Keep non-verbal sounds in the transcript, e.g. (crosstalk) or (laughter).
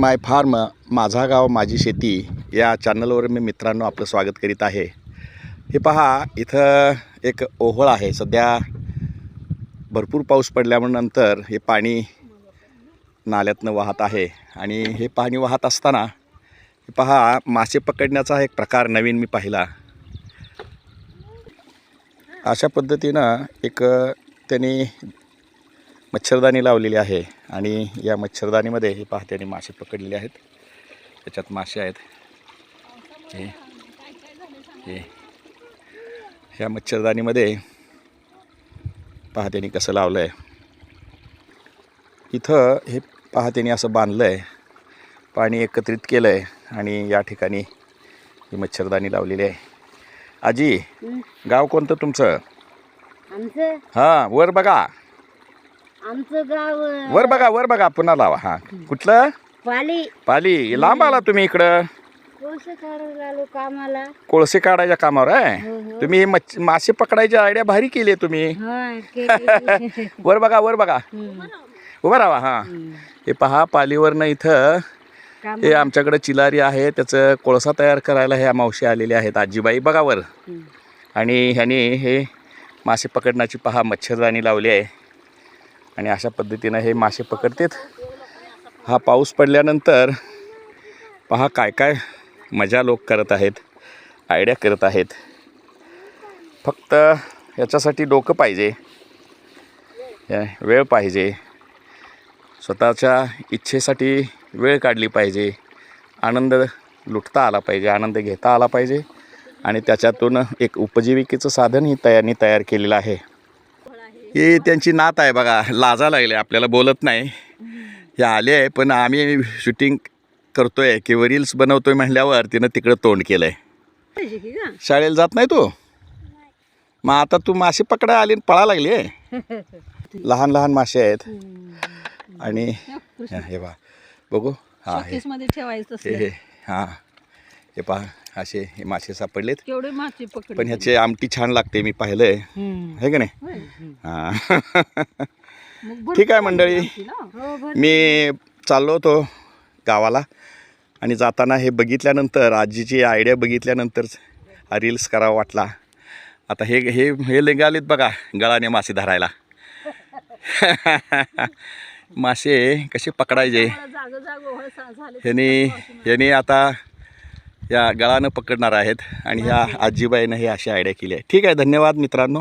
माय form माझा गाव माझी शेती या चॅनलवर मी मित्रांनो आपलं स्वागत करीत आहे. हे पहा इथं एक ओहळ आहे. सध्या भरपूर पाऊस पडल्यानंतर हे पाणी नाल्यातनं वाहत आहे. आणि हे पाणी वाहत असताना हे पहा मासे पकडण्याचा एक प्रकार नवीन मी पाहिला. अशा पद्धतीनं एक त्यांनी मच्छरदाणी लावलेली आहे. आणि या मच्छरदाणीमध्ये हे पहा त्यांनी मासे पकडलेले आहेत. त्याच्यात मासे आहेत. हे हे ह्या मच्छरदाणीमध्ये पहा त्यांनी कसं लावलं आहे इथं हे पहा त्यांनी असं बांधलं आहे पाणी एकत्रित केलं आहे आणि या ठिकाणी ही मच्छरदाणी लावलेली आहे. आजी गाव कोणतं तुमचं? हां वर बघा. आमचं गाव अं, वर बघा वर बघा पुन्हा लावा. हां. कुठलं? पाली. पाली. लांब आला तुम्ही इकडं. कोळसे काढायला आलो कामाला. कोळसे काढायच्या कामावर आहे हो, हो. तुम्ही हे मच्छ मासे पकडायची आयडिया भारी केली आहे तुम्ही. हा, केली. (laughs) वर बघा वर बघा. हं, उभं राहा हां. हं. हे पहा पालीवरनं इथं हे कामाला. आमच्याकडे चिलारी आहे. त्याचं कोळसा तयार करायला ह्या मावशी आलेल्या आहेत आजीबाई. बघा वर. हं. आणि ह्याने हे मासे पकडण्याची पहा मच्छरदाणी लावली आहे. आणि अशा पद्धतीनं हे मासे पकडतात. हा पाऊस पडल्यानंतर पहा काय काय मजा लोक करत आहेत आयडिया करत आहेत. फक्त याच्यासाठी डोकं पाहिजे. वेळ पाहिजे. स्वतःच्या इच्छेसाठी वेळ काढली पाहिजे. आनंद लुटता आला पाहिजे आनंद घेता आला पाहिजे. आणि त्याच्यातून एक उपजीविकेचं साधनही तयारी तयार केलेलं आहे. ही त्यांची नात आहे बघा लाजा लागले आपल्याला बोलत नाही. हे आले आहे पण आम्ही शूटिंग करतोय किंवा रील्स बनवतोय म्हणल्यावर तिनं तिकडं तोंड केलं आहे? शाळेला जात नाही तू? मग आता तू मासे पकडा आली आणि पळा लागली आहे (laughs) लहान लहान मासे आहेत. आणि हे बा बघू. हां हे. हे. हे पहा असे हे मासे सापडलेत. केवढे मासे पकड पण ह्याचे आमटी छान लागते मी पाहिलंय. हं. आहे का नाही. हां. (laughs) ठीक आहे मंडळी. हो, मी चाललो होतो गावाला आणि जाताना हे बघितल्यानंतर आजीची आयडिया बघितल्यानंतर हा रील्स करावा वाटला. आता हे हे हे निघालेत बघा गळाने मासे धरायला. (laughs) मासे कसे पकडायचे? ह्याने ह्याने आता या गळानं पकडणार आहेत आणि ह्या आजीबाईनं ही अशी आयडिया केली आहे ठीक आहे धन्यवाद मित्रांनो.